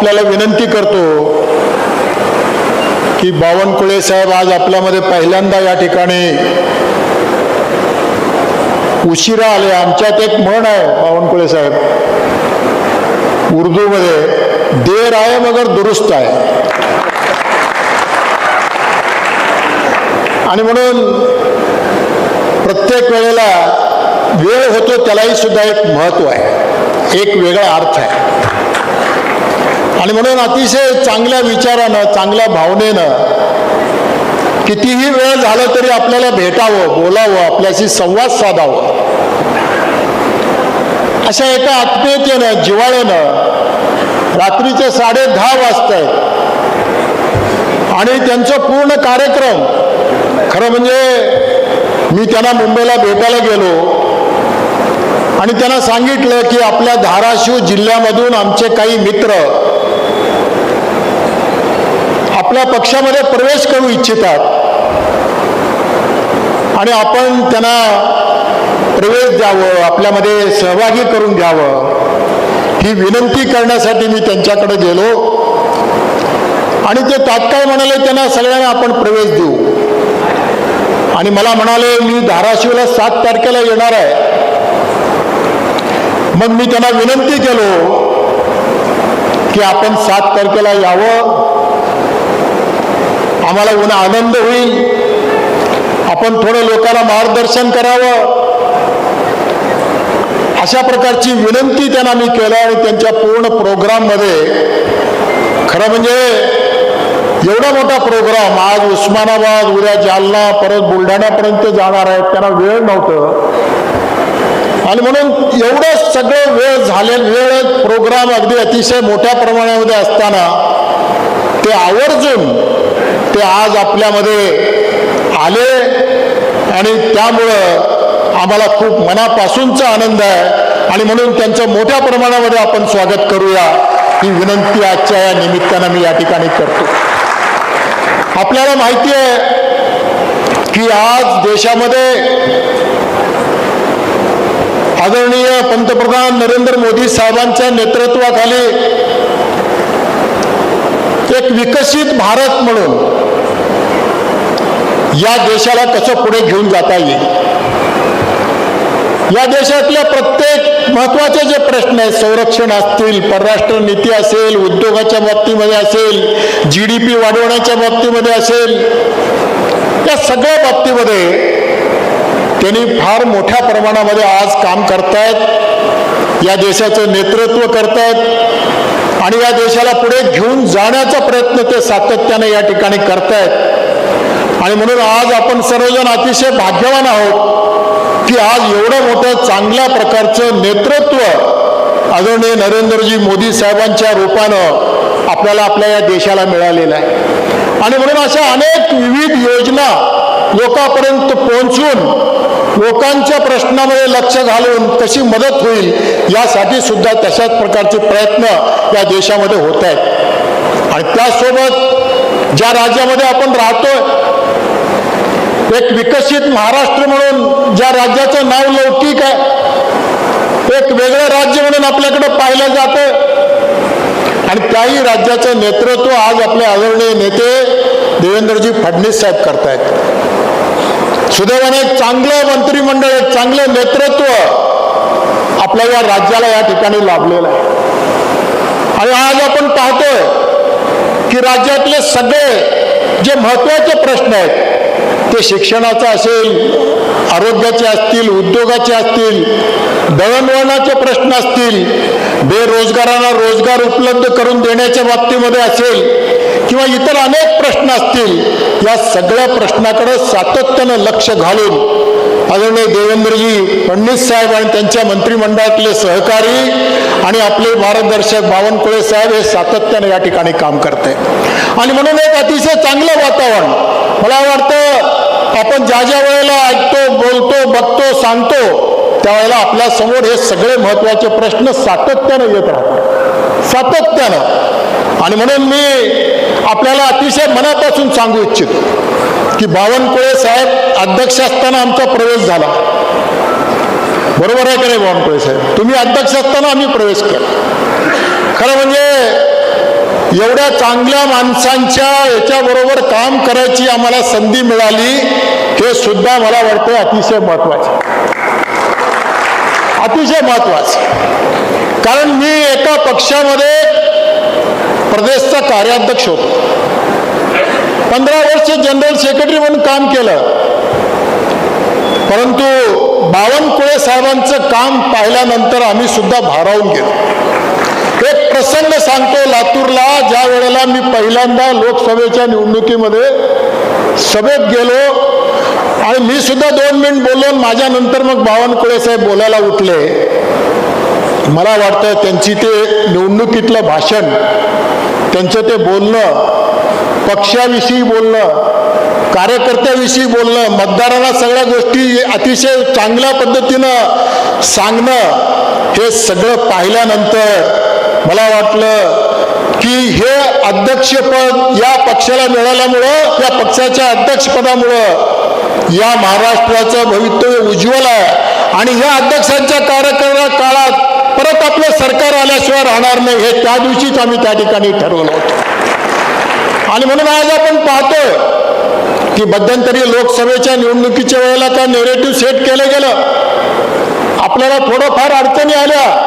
आपल्याला विनंती करतो की बावनकुळे साहेब आज आपल्यामध्ये पहिल्यांदा या ठिकाणी उशिरा आले. आमच्यात एक म्हण आहे बावनकुळे साहेब. उर्दूमध्ये देर आहे मगर दुरुस्त आहे. आणि म्हणून प्रत्येक वेळेला वेळ होतो त्यालाही सुद्धा एक महत्त्व आहे. एक वेगळा अर्थ आहे. आणि म्हणून अतिशय चांगल्या विचारानं चांगल्या भावनेनं कितीही वेळ झालं तरी आपल्याला भेटावं बोलावं आपल्याशी संवाद साधावं. अशा एका आत्मीयतेनं जिवाळ्यानं रात्रीचे साडे दहा वाजत आणि त्यांचं पूर्ण कार्यक्रम खरं म्हणजे मी त्यांना मुंबईला भेटायला गेलो. आणि त्यांना सांगितलं की आपल्या धाराशिव जिल्ह्यामधून आमचे काही मित्र आपल्या पक्षामध्ये प्रवेश करू इच्छितात. आणि आपण त्यांना प्रवेश द्यावं आपल्यामध्ये सहभागी करून द्यावं ही विनंती करण्यासाठी मी त्यांच्याकडे गेलो. आणि ते तात्काळ म्हणाले त्यांना सगळ्यांना आपण प्रवेश देऊ. आणि मला म्हणाले मी धाराशिवला सात तारखेला येणार आहे. मग मी त्यांना विनंती केलो की आपण सात तारखेला यावं. आम्हाला उन्हा आनंद होईल. आपण थोडं लोकांना मार्गदर्शन करावं. अशा प्रकारची विनंती त्यांना मी केलं आणि त्यांच्या पूर्ण प्रोग्राममध्ये खरं म्हणजे एवढा मोठा प्रोग्राम आज उस्मानाबाद उद्या जालना परत बुलढाण्यापर्यंत जाणार आहे. त्यांना वेळ नव्हतं. आणि म्हणून एवढं सगळं वेळ झाले वेळ प्रोग्राम अगदी अतिशय मोठ्या प्रमाणामध्ये असताना ते आवर्जून ते आज आपल्यामध्ये आले आणि त्यामुळं आम्हाला खूप मनापासूनचा आनंद आहे. आणि म्हणून त्यांचं मोठ्या प्रमाणामध्ये आपण स्वागत करूया. ही विनंती आजच्या या निमित्तानं मी या ठिकाणी करतो. आपल्याला माहिती आहे की आज देशामध्ये आदरणीय पंतप्रधान नरेंद्र मोदी साहेबांच्या नेतृत्वाखाली एक विकसित भारत म्हणून या देशाला कसं पुढे घेऊन जाता येईल? या देशातल्या प्रत्येक महत्त्वाचे जे प्रश्न आहेत संरक्षण असतील परराष्ट्र नीती असेल उद्योगाच्या बाबतीमध्ये असेल जी डी पी वाढवण्याच्या बाबतीमध्ये असेल या सगळ्या बाबतीमध्ये त्यांनी फार मोठ्या प्रमाणामध्ये आज काम करतायत या देशाचं नेतृत्व करतायत आणि या देशाला पुढे घेऊन जाण्याचा प्रयत्न ते सातत्याने या ठिकाणी करतायत. आणि म्हणून आज आपण सर्वजण अतिशय भाग्यवान आहोत की आज एवढं मोठं चांगल्या प्रकारचं नेतृत्व आदरणीय नरेंद्रजी मोदी साहेबांच्या रूपानं आपल्याला आपल्या या देशाला मिळालेलं आहे. आणि म्हणून अशा अनेक विविध योजना लोकांपर्यंत पोहोचून लोकांच्या प्रश्नामध्ये लक्ष घालून कशी मदत होईल यासाठी सुद्धा तशाच प्रकारचे प्रयत्न या देशामध्ये होत आहेत. आणि त्यासोबत ज्या राज्यामध्ये आपण राहतोय एक विकसित महाराष्ट्र म्हणून ज्या राज्याचं नाव लौकिक आहे एक वेगळं राज्य म्हणून आपल्याकडे पाहिलं जातं. आणि त्याही राज्याचं नेतृत्व आज आपले आदरणीय नेते देवेंद्रजी फडणवीस साहेब करतायत. सुदैवाने एक चांगलं मंत्रिमंडळ एक चांगलं नेतृत्व आपल्या या राज्याला या ठिकाणी लाभलेलं आहे. आणि आज आपण पाहतोय की राज्यातले सगळे जे महत्त्वाचे प्रश्न आहेत ते शिक्षणाचं असेल आरोग्याचे असतील उद्योगाचे असतील दळणवळणाचे प्रश्न असतील बेरोजगारांना रोजगार उपलब्ध करून देण्याच्या बाबतीमध्ये असेल किंवा इतर अनेक प्रश्न असतील या सगळ्या प्रश्नाकडे सातत्यानं लक्ष घालून आदरणीय देवेंद्रजी फडणवीस साहेब आणि त्यांच्या मंत्रिमंडळातले सहकारी आणि आपले मार्गदर्शक बावनकुळे साहेब हे सातत्यानं या ठिकाणी काम करते आणि म्हणून एक अतिशय चांगलं वातावरण. मला वाटतं आपण ज्या ज्या वेळेला ऐकतो बोलतो बघतो सांगतो त्यावेळेला आपल्यासमोर हे सगळे महत्त्वाचे प्रश्न सातत्यानं येत राहतात. सातत्यानं. आणि म्हणून मी आपल्याला अतिशय मनापासून सांगू इच्छितो की बावनकुळे साहेब अध्यक्ष असताना आमचा प्रवेश झाला. बरोबर आहे का नाही बावनकुळे साहेब? तुम्ही अध्यक्ष असताना आम्ही प्रवेश केला. खरं म्हणजे एवढ्या चांगल्या माणसांच्या याच्याबरोबर काम करायची आम्हाला संधी मिळाली हे सुद्धा मला वाटतं अतिशय महत्वाचं. अतिशय महत्वाचं. कारण मी एका पक्षामध्ये प्रदेशचा कार्याध्यक्ष होतो. पंधरा वर्ष जनरल सेक्रेटरी म्हणून काम केलं. परंतु बावनकुळे साहेबांचं काम पाहिल्यानंतर आम्ही सुद्धा भारावून गेलो. प्रसन्न प्रसंग सांगतो लातूरला. ज्या वेळेला मी पहिल्यांदा लोकसभेच्या निवडणुकीमध्ये सभेत गेलो आणि मी सुद्धा दोन मिनिट बोललो माझ्यानंतर मग बावनकुळे साहेब बोलायला उठले. मला वाटतं त्यांची ते निवडणुकीतलं भाषण त्यांचं ते बोलणं पक्षाविषयी बोलणं कार्यकर्त्याविषयी बोलणं मतदारांना सगळ्या गोष्टी अतिशय चांगल्या पद्धतीनं सांगणं हे सगळं पाहिल्यानंतर मला वाटलं की हे अध्यक्षपद या पक्षाला मिळाल्यामुळं या पक्षाच्या अध्यक्षपदामुळं या महाराष्ट्राचं भवितव्य उज्ज्वल आहे. आणि या अध्यक्षांच्या कार्यकाळ काळात परत आपलं सरकार आल्याशिवाय राहणार नाही हे त्या दिवशीच आम्ही त्या ठिकाणी ठरवलं होतं. आणि म्हणून आज आपण पाहतोय की मध्यंतरी लोकसभेच्या निवडणुकीच्या वेळेला त्या नेरेटिव्ह सेट केलं गेलं? आपल्याला थोडंफार अडचणी आल्या.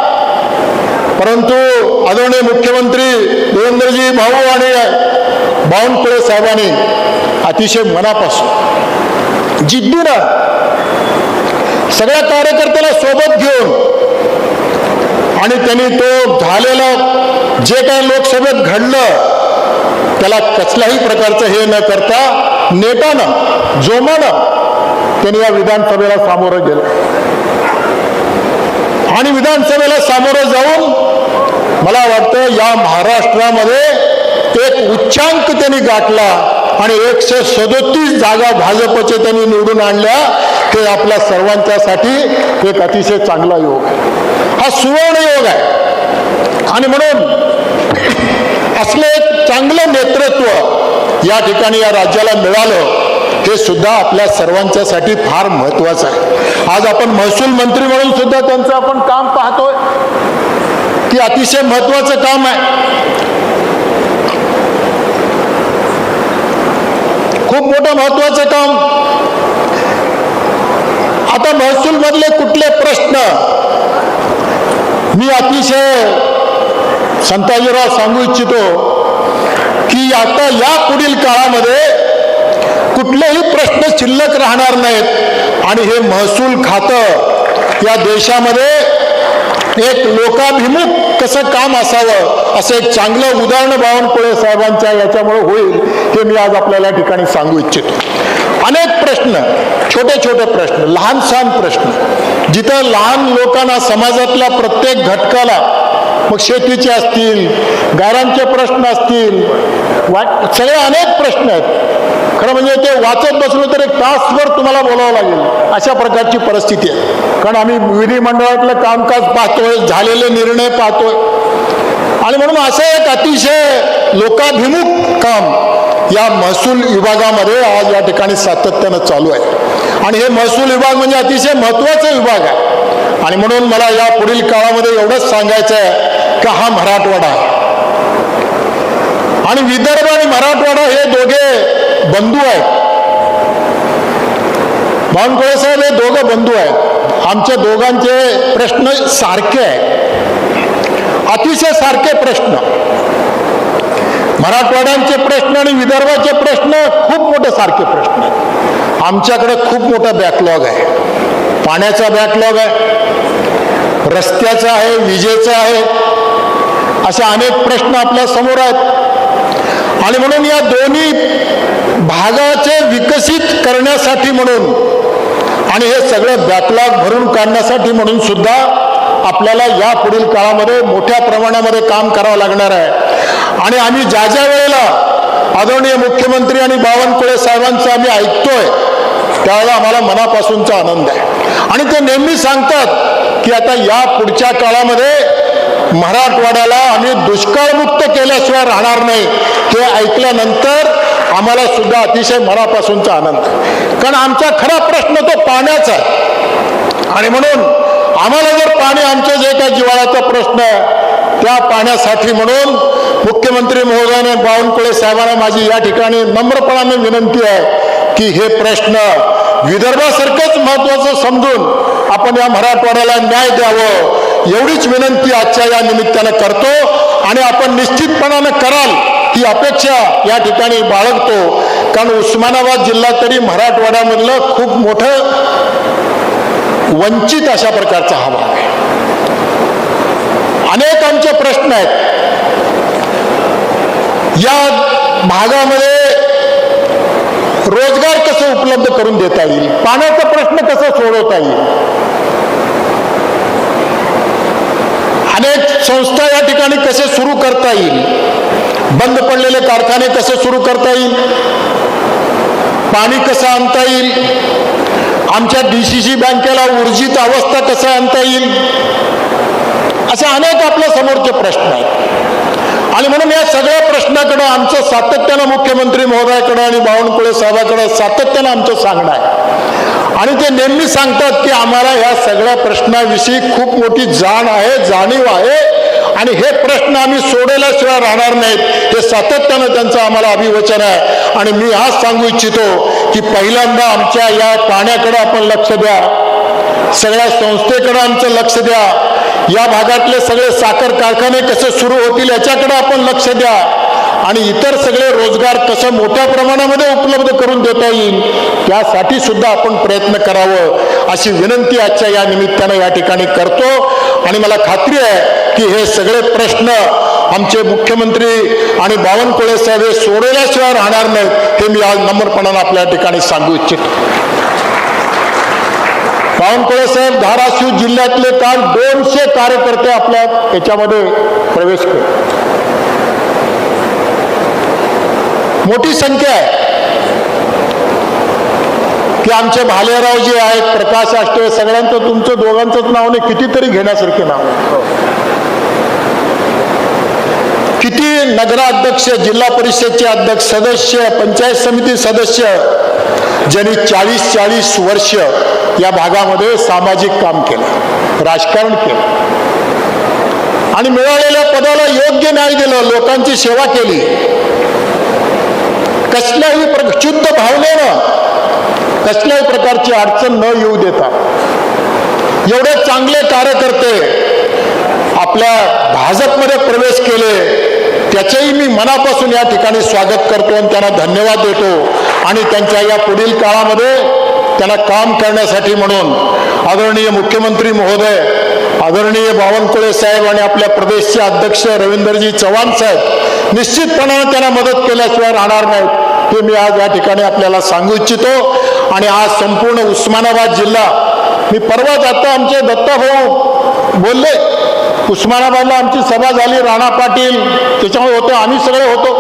परंतु आदरणीय मुख्यमंत्री देवेंद्रजी भाऊ आणि बावनकुळे साहेबांनी अतिशय मनापासून जिद्दीनं सगळ्या कार्यकर्त्याला सोबत घेऊन आणि त्यांनी तो झालेलं जे काही लोकसभेत घडलं त्याला कसल्याही प्रकारचं हे न करता नेटानं जोमानं त्यांनी या विधानसभेला सामोरं गेलं. आणि विधानसभेला सामोरं जाऊन मला वाटतं या महाराष्ट्रामध्ये एक उच्चांक त्यांनी गाठला आणि एकशे सदोतीस जागा भाजपचे त्यांनी निवडून आणल्या ते आपल्या सर्वांच्यासाठी एक अतिशय चांगला योग आहे. हा सुवर्ण योग आहे. आणि म्हणून असलं एक चांगलं नेतृत्व या ठिकाणी या राज्याला मिळालं हे सुद्धा आपल्या सर्वांच्यासाठी फार महत्वाचं आहे. आज आपण महसूल मंत्री म्हणून सुद्धा त्यांचं आपण काम पाहतोय. की अतिशय महत्वाचं काम आहे. खूप मोठं महत्वाचं काम. आता महसूल मधले कुठले प्रश्न? मी अतिशय संताजीराव सांगू इच्छितो की आता या पुढील काळामध्ये कुठलेही प्रश्न शिल्लक राहणार नाहीत. आणि हे महसूल खातं या देशामध्ये एक लोकाभिमुख कसं काम असावं? असं एक चांगलं उदाहरण बावनकुळे साहेबांच्या याच्यामुळे होईल हे मी आज आपल्याला ठिकाणी सांगू इच्छितो. अनेक प्रश्न छोटे छोटे प्रश्न लहान सहान प्रश्न. जिथं लहान लोकांना समाजातल्या प्रत्येक घटकाला मग शेतीचे असतील गारांचे प्रश्न असतील वाट सगळे अनेक प्रश्न आहेत. खरं म्हणजे ते वाचत बसलो तर एक तासभर तुम्हाला बोलावं लागेल. अशा प्रकारची परिस्थिती आहे. कारण आम्ही विधिमंडळातलं कामकाज पाहतोय झालेले निर्णय पाहतोय. आणि म्हणून असं एक अतिशय लोकाभिमुख काम या महसूल विभागामध्ये आज या ठिकाणी सातत्यानं चालू आहे. आणि हे महसूल विभाग म्हणजे अतिशय महत्त्वाचा विभाग आहे. आणि म्हणून मला या पुढील काळामध्ये एवढंच सांगायचं आहे का हा मराठवाडा आहे. आणि विदर्भ आणि मराठवाडा हे दोघे बंधू आहेत बावनकुळे साहेब हे दोघं बंधू आहेत. आमच्या दोघांचे प्रश्न सारखे आहेत. अतिशय सारखे प्रश्न. मराठवाड्यांचे प्रश्न आणि विदर्भाचे प्रश्न खूप मोठे सारखे प्रश्न आहेत. आमच्याकडे खूप मोठा बॅकलॉग आहे. पाण्याचा बॅकलॉग आहे. रस्त्याचा आहे विजेचा आहे. असे अनेक प्रश्न आपल्यासमोर आहेत. आणि म्हणून या दोन्ही भागाचे विकसित करण्यासाठी म्हणून आणि हे सगळं बॅकलॉग भरून काढण्यासाठी म्हणून सुद्धा आपल्याला या पुढील काळामध्ये मोठ्या प्रमाणामध्ये काम करावं लागणार आहे. आणि आम्ही ज्या ज्या वेळेला आदरणीय मुख्यमंत्री आणि बावनकुळे साहेबांचं आम्ही ऐकतोय त्यावेळेला आम्हाला मनापासूनचा आनंद आहे. आणि ते नेहमी सांगतात की आता या पुढच्या काळामध्ये मराठवाड्याला आम्ही दुष्काळमुक्त केल्याशिवाय राहणार नाही. हे ऐकल्यानंतर आम्हाला सुद्धा अतिशय मनापासूनचा आनंद. आहे कारण आमचा खरा प्रश्न तो पाण्याचा आहे. आणि म्हणून आम्हाला जर पाणी आमच्या जे काही जिवाळ्याचा प्रश्न आहे त्या पाण्यासाठी म्हणून मुख्यमंत्री महोदयाने बावनकुळे साहेबांना माझी या ठिकाणी नम्रपणाने विनंती आहे की हे प्रश्न विदर्भासारखंच महत्वाचं समजून आपण या मराठवाड्याला न्याय द्यावं एवढीच विनंती आजच्या या निमित्तानं करतो. आणि आपण निश्चितपणानं कराल ही अपेक्षा या ठिकाणी बाळगतो. कारण उस्मानाबाद जिल्हा तरी मराठवाड्यामधलं खूप मोठं वंचित अशा प्रकारचा हा भाग आहे. अनेक आमचे प्रश्न आहेत. या भागामध्ये रोजगार कसं उपलब्ध करून देता येईल? पाण्याचा प्रश्न कसा सोडवता येईल? अनेक संस्था या ठिकाणी कसे सुरू करता येईल? बंद पडलेले कारखाने कसे सुरू करता येईल? पाणी कसं आणता येईल? आमच्या डी सी सी बँकेला ऊर्जित अवस्था कसं आणता येईल? असे अनेक आपल्या समोरचे प्रश्न आहेत. आणि म्हणून या सगळ्या प्रश्नाकडे आमचं सातत्यानं मुख्यमंत्री महोदयाकडे आणि बावनकुळे साहेबाकडे सातत्यानं आमचं सांगणं आहे. आणि ते नेहमी सांगतात की आम्हाला या सगळ्या प्रश्नाविषयी खूप मोठी जाण आहे जाणीव आहे. आणि हे प्रश्न आम्ही सोडवल्याशिवाय राहणार नाहीत. हे सातत्यानं त्यांचं आम्हाला अभिवचन आहे. आणि मी आज सांगू इच्छितो की पहिल्यांदा आमच्या या पाण्याकडे आपण लक्ष द्या. सगळ्या संस्थेकडे आमचं लक्ष द्या. या भागातले सगळे साखर कारखाने कसे सुरू होतील याच्याकडे आपण लक्ष द्या. आणि इतर सगळे रोजगार कसं मोठ्या प्रमाणामध्ये उपलब्ध करून देता येईल त्यासाठी सुद्धा आपण प्रयत्न करावं. अशी विनंती आजच्या या निमित्तानं या ठिकाणी करतो. आणि मला खात्री आहे की हे सगळे प्रश्न आमचे मुख्यमंत्री आणि बावनकुळे साहेब हे सोडवल्याशिवाय राहणार नाहीत हे मी आज नम्रपणानं आपल्या ठिकाणी सांगू इच्छितो. बावनकुळे साहेब धाराशिव जिल्ह्यातले काल दोनशे कार्यकर्ते आपल्या याच्यामध्ये प्रवेश केले. मोठी संख्या आहे. की आमचे भालेराव जे आहेत प्रकाश आष्टे सगळ्यांचं तुमचं दोघांचंच नाव नाही कितीतरी घेण्यासारखे नाव आहे. किती नगराध्यक्ष जिल्हा परिषदचे अध्यक्ष सदस्य पंचायत समिती सदस्य ज्यांनी चाळीस चाळीस वर्ष या भागामध्ये सामाजिक काम केलं राजकारण केलं. आणि मिळालेल्या पदाला योग्य न्याय दिलं लोकांची सेवा केली. कसल्याही प्र शुद्ध भावनेनं कसल्याही प्रकारची अडचण न येऊ देता एवढे चांगले कार्यकर्ते आपल्या भाजपमध्ये प्रवेश केले त्याचेही मी मनापासून या ठिकाणी स्वागत करतो आणि त्यांना धन्यवाद देतो. आणि त्यांच्या या पुढील काळामध्ये त्यांना काम करण्यासाठी म्हणून आदरणीय मुख्यमंत्री महोदय आदरणीय बावनकुळे साहेब आणि आपल्या प्रदेशचे अध्यक्ष रवींद्रजी चव्हाण साहेब निश्चितपणाने त्यांना मदत केल्याशिवाय राहणार नाहीत हे मी आज या ठिकाणी आपल्याला सांगू इच्छितो. आणि आज संपूर्ण उस्मानाबाद जिल्हा मी परवा जाता आमचे दत्ताभाऊ बोलले उस्मानाबादला आमची सभा झाली राणा पाटील त्याच्यामुळे होतो आम्ही सगळे होतो.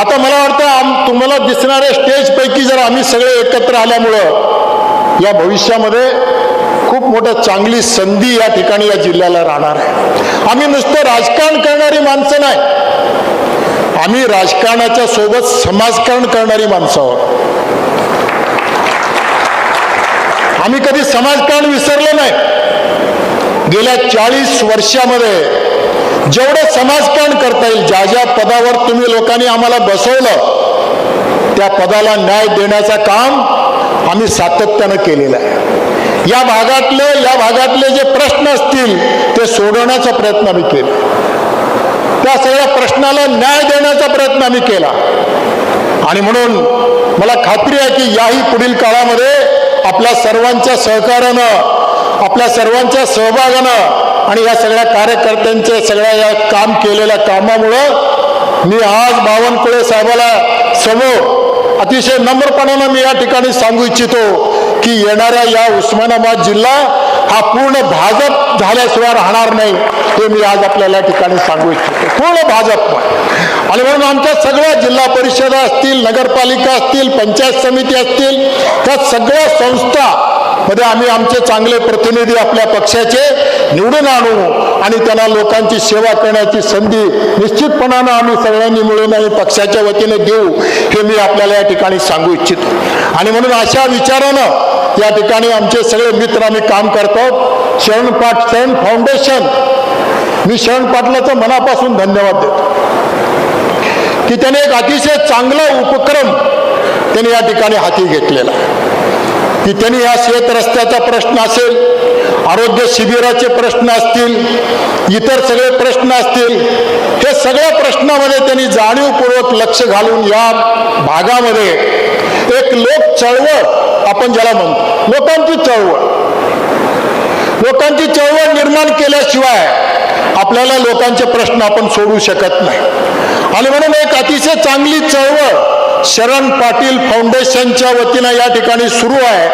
आता मला वाटतं आम तुम्हाला दिसणाऱ्या स्टेजपैकी जर आम्ही सगळे एकत्र आल्यामुळं या भविष्यामध्ये खूप मोठं चांगली संधी या ठिकाणी या जिल्ह्याला राहणार आहे. आम्ही नुसतं राजकारण करणारी माणसं नाही. आम्ही राजकारणाच्या सोबत समाजकारण करणारी माणसं आहोत. आम्ही कधी समाजकारण विसरलं नाही. गेल्या चाळीस वर्षामध्ये जेवढं समाजकारण करता येईल ज्या ज्या पदावर तुम्ही लोकांनी आम्हाला बसवलं त्या पदाला न्याय देण्याचं काम आम्ही सातत्यानं केलेलं आहे. या भागातले या भागातले जे प्रश्न असतील ते सोडवण्याचा प्रयत्न आम्ही केला. त्या सगळ्या प्रश्नाला न्याय देण्याचा प्रयत्न आम्ही केला. आणि म्हणून मला खात्री आहे की याही पुढील काळामध्ये आपल्या सर्वांच्या सहकार्यानं आपल्या सर्वांच्या सहभागानं आणि या सगळ्या कार्यकर्त्यांच्या सगळ्या या काम केलेल्या कामामुळं मी आज बावनकुळे साहेबाला समोर अतिशय नम्रपणानं मी या ठिकाणी सांगू इच्छितो की येणाऱ्या या उस्मानाबाद जिल्हा हा पूर्ण भाजप झाल्याशिवाय राहणार नाही हे मी आज आपल्याला या ठिकाणी सांगू इच्छितो. पूर्ण भाजप. आणि म्हणून आमच्या सगळ्या जिल्हा परिषदा असतील नगरपालिका असतील पंचायत समिती असतील त्या सगळ्या संस्था मध्ये आम्ही आमचे चांगले प्रतिनिधी आपल्या पक्षाचे निवडून आणू आणि त्यांना लोकांची सेवा करण्याची संधी निश्चितपणानं आम्ही सगळ्यांनी मिळून आणि पक्षाच्या वतीने देऊ हे मी आपल्याला या ठिकाणी सांगू इच्छितो. आणि म्हणून अशा विचारानं या ठिकाणी आमचे सगळे मित्र आम्ही काम करतो. शरण पाट शरण फाउंडेशन. मी शरण पाटलाचं मनापासून धन्यवाद देतो. की त्याने एक अतिशय चांगला उपक्रम त्यांनी या ठिकाणी हाती घेतलेला की त्यांनी या शेत रस्त्याचा प्रश्न असेल आरोग्य शिबिराचे प्रश्न असतील इतर सगळे प्रश्न असतील हे सगळ्या प्रश्नामध्ये त्यांनी जाणीवपूर्वक लक्ष घालून या भागामध्ये एक लोक चळवळ आपण ज्याला म्हणतो लोकांची चळवळ. लोकांची चळवळ निर्माण केल्याशिवाय आपल्याला लोकांचे प्रश्न आपण सोडू शकत नाही. आणि म्हणून एक अतिशय चांगली चळवळ शरण पाटील फाउंडेशनच्या वतीनं या ठिकाणी सुरू आहे.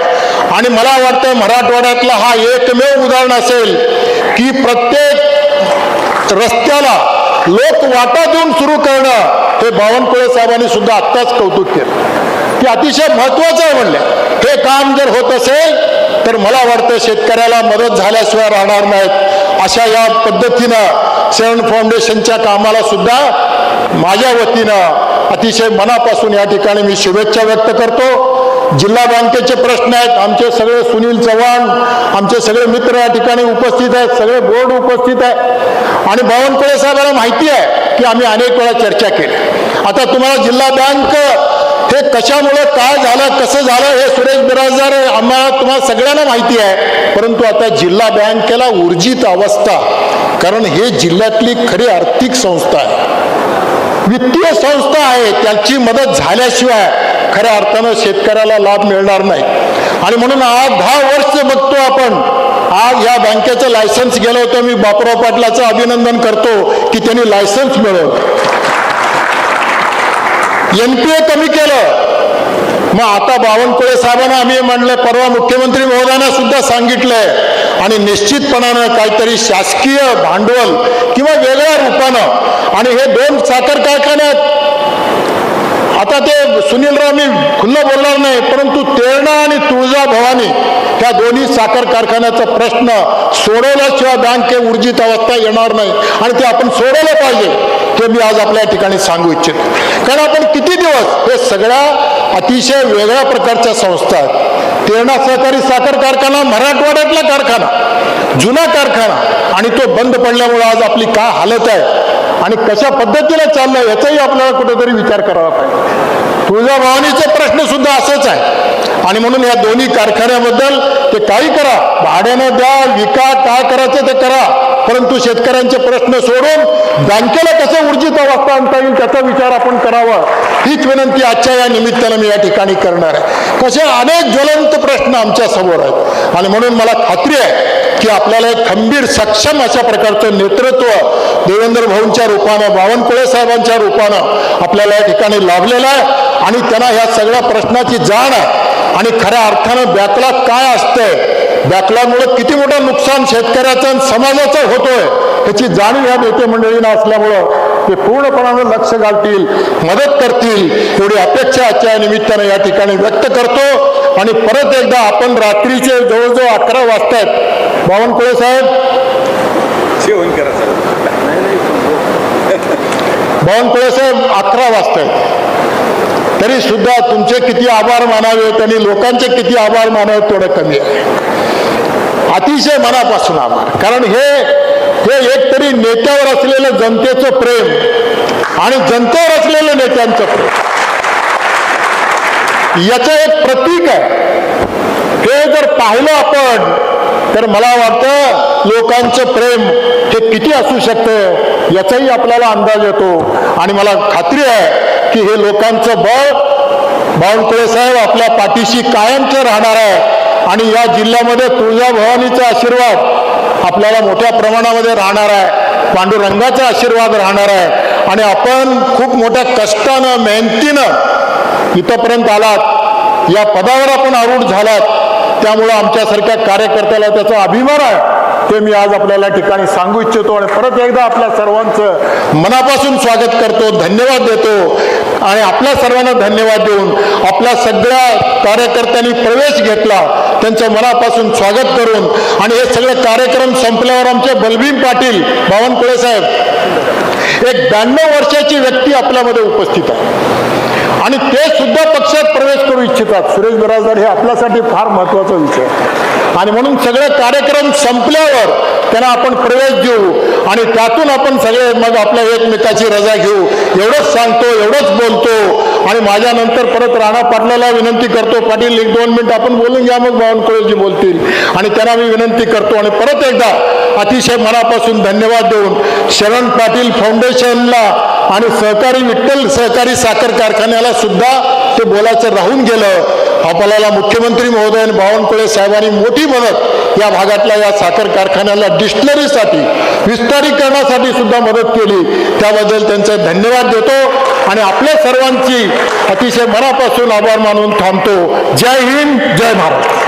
आणि मला वाटतं मराठवाड्यातला हा एकमेव उदाहरण असेल की प्रत्येक रस्त्याला लोक वाटा देऊन सुरू करणं हे बावनकुळे साहेबांनी सुद्धा आत्ताच कौतुक केलं. ते अतिशय महत्वाचं आहे म्हणले. हे काम जर होत असेल तर मला वाटतं शेतकऱ्याला मदत झाल्याशिवाय राहणार नाहीत. अशा या पद्धतीनं शरण फाउंडेशनच्या कामाला सुद्धा माझ्या वतीनं अतिशय मनापासून या ठिकाणी मी शुभेच्छा व्यक्त करतो. जिल्हा बँकेचे प्रश्न आहेत. आमचे सगळे सुनील चव्हाण आमचे सगळे मित्र या ठिकाणी उपस्थित आहेत. सगळे बोर्ड उपस्थित आहे आणि बावनकुळे साहेबांना माहिती आहे की आम्ही अनेक वेळा चर्चा केली. आता तुम्हाला जिल्हा बँक हे कशामुळे काय झालं कसं झालं हे सुरेश बिराजदार आम्हाला तुम्हाला सगळ्यांना माहिती आहे. परंतु आता जिल्हा बँकेला ऊर्जित अवस्था. कारण हे जिल्ह्यातली खरी आर्थिक संस्था आहे. वित्तीय संस्था आहे त्याची मदत झाल्याशिवाय खऱ्या अर्थानं शेतकऱ्याला लाभ मिळणार नाही. आणि म्हणून आज दहा वर्ष बघतो आपण आज या बँकेचं लायसन्स गेलं होतं मी बापराव पाटलाचं अभिनंदन करतो की त्यांनी लायसन्स मिळवलं. ए कमी केलं. मग आता बावनकुळे साहेबांना आम्ही म्हणलं परवा मुख्यमंत्री महोदयांना सुद्धा सांगितलंय आणि निश्चितपणानं काहीतरी शासकीय भांडवल किंवा वेगळ्या रूपानं. आणि हे दोन साखर कारखान्यात आता ते सुनीलराव मी खुल्लं बोलणार नाही परंतु तेरणा आणि तुळजा भवानी त्या दोन्ही साखर कारखान्याचा प्रश्न सोडवल्याशिवाय बँक हे ऊर्जित अवस्था येणार नाही. आणि ते आपण सोडवलं पाहिजे हे मी आज आपल्या ठिकाणी सांगू इच्छितो. कारण आपण किती दिवस हे सगळ्या अतिशय वेगळ्या प्रकारच्या संस्था आहेत. तेरणा सहकारी साखर कारखाना मराठवाड्यातला कारखाना जुना कारखाना आणि तो बंद पडल्यामुळे आज आपली काय हालत आहे आणि कशा पद्धतीला चाललंय याचाही आपल्याला कुठेतरी विचार करावा पाहिजे. तुळजाभवानीचा प्रश्न सुद्धा असंच आहे. आणि म्हणून या दोन्ही कारखान्याबद्दल ते काही करा. भाड्यानं द्या विका काय करायचं ते करा. परंतु शेतकऱ्यांचे प्रश्न सोडून बँकेला कसं ऊर्जित अवस्था आणता येईल त्याचा विचार आपण करावा. हीच विनंती आजच्या या निमित्तानं मी या ठिकाणी करणार आहे. कसे अनेक ज्वलंत प्रश्न आमच्यासमोर आहेत. आणि म्हणून मला खात्री आहे की आपल्याला एक खंबीर सक्षम अशा प्रकारचं नेतृत्व देवेंद्र भाऊंच्या रूपानं बावनकुळे साहेबांच्या रूपानं आपल्याला या ठिकाणी लाभलेलं आहे. आणि त्यांना ह्या सगळ्या प्रश्नाची जाण आहे. आणि खऱ्या अर्थानं बॅकलॉग काय असतंय? बॅकलॉगमुळे किती मोठं नुकसान शेतकऱ्याचं आणि समाजाचं होतोय त्याची जाणीव ह्या नेते मंडळींना असल्यामुळं ते पूर्णपणानं लक्ष घालतील मदत करतील एवढी अपेक्षा आजच्या या निमित्तानं या ठिकाणी व्यक्त करतो. आणि परत एकदा आपण रात्रीचे जवळजवळ अकरा वाजतायत. बावनकुळे साहेब? बावनकुळे साहेब अकरा वाजतायत. तरी सुद्धा तुमचे किती आभार मानावे त्यांनी लोकांचे किती आभार मानावे थोडं कमी आहे. अतिशय मनापासून आभार. कारण हे हे एक तरी नेत्यावर असलेलं जनतेचं प्रेम आणि जनतेवर असलेलं नेत्यांचं प्रेम. याचं एक प्रतीक आहे. हे जर पाहिलं आपण तर मला वाटतं लोकांचं प्रेम हे किती असू शकतं याचाही आपल्याला अंदाज येतो. आणि मला खात्री आहे की हे लोकांचं बळ बावनकुळे साहेब आपल्या पाठीशी कायमचं राहणार आहे. आणि या जिल्ह्यामध्ये तुळजाभवानीचा आशीर्वाद आपल्याला मोठ्या प्रमाणामध्ये राहणार आहे. पांडुरंगाचा आशीर्वाद राहणार आहे. आणि आपण खूप मोठ्या कष्टानं मेहनतीनं इथंपर्यंत आलात. या पदावर आपण आरूढ झालात. त्यामुळं आमच्यासारख्या कार्यकर्त्याला त्याचा अभिमान आहे. ते मी आज आपल्याला ठिकाणी सांगू इच्छितो आणि परत एकदा आपल्या सर्वांचं मनापासून स्वागत करतो धन्यवाद देतो आणि आपल्या सर्वांना धन्यवाद देऊन आपल्या सगळ्या कार्यकर्त्यांनी प्रवेश घेतला त्यांचं मनापासून स्वागत करून आणि हे सगळे कार्यक्रम संपल्यावर आमचे बलबीम पाटील बावनकुळे साहेब एक ब्याण्णव वर्षाची व्यक्ती आपल्यामध्ये उपस्थित आहे. आणि ते सुद्धा पक्षात प्रवेश करू इच्छितात. सुरेश बिराजदार हे आपल्यासाठी फार महत्त्वाचा विषय. आणि म्हणून सगळे कार्यक्रम संपल्यावर त्यांना आपण प्रवेश देऊ आणि त्यातून आपण सगळे मग आपल्या एकमेकाची रजा घेऊ. एवढंच सांगतो एवढंच बोलतो. आणि माझ्यानंतर परत राणा पाटलाला विनंती करतो पाटील एक दोन मिनिट आपण बोलून घ्या मग बावनकुळेजी बोलतील. आणि त्यांना मी विनंती करतो. आणि परत एकदा अतिशय मनापासून धन्यवाद देऊन शरण पाटील फाउंडेशनला आणि सहकारी विठ्ठल सहकारी साखर कारखान्याला सुद्धा ते बोलायचं राहून गेलं. आपल्याला मुख्यमंत्री महोदय बावनकुळे साहेबांनी मोठी मदत या भागातल्या या साखर कारखान्याला डिस्टलरीसाठी विस्तारीकरणासाठी सुद्धा मदत केली. त्याबद्दल त्यांचे धन्यवाद देतो आणि आपल्या सर्वांची अतिशय मनापासून आभार मानून थांबतो. जय हिंद जय महाराष्ट्र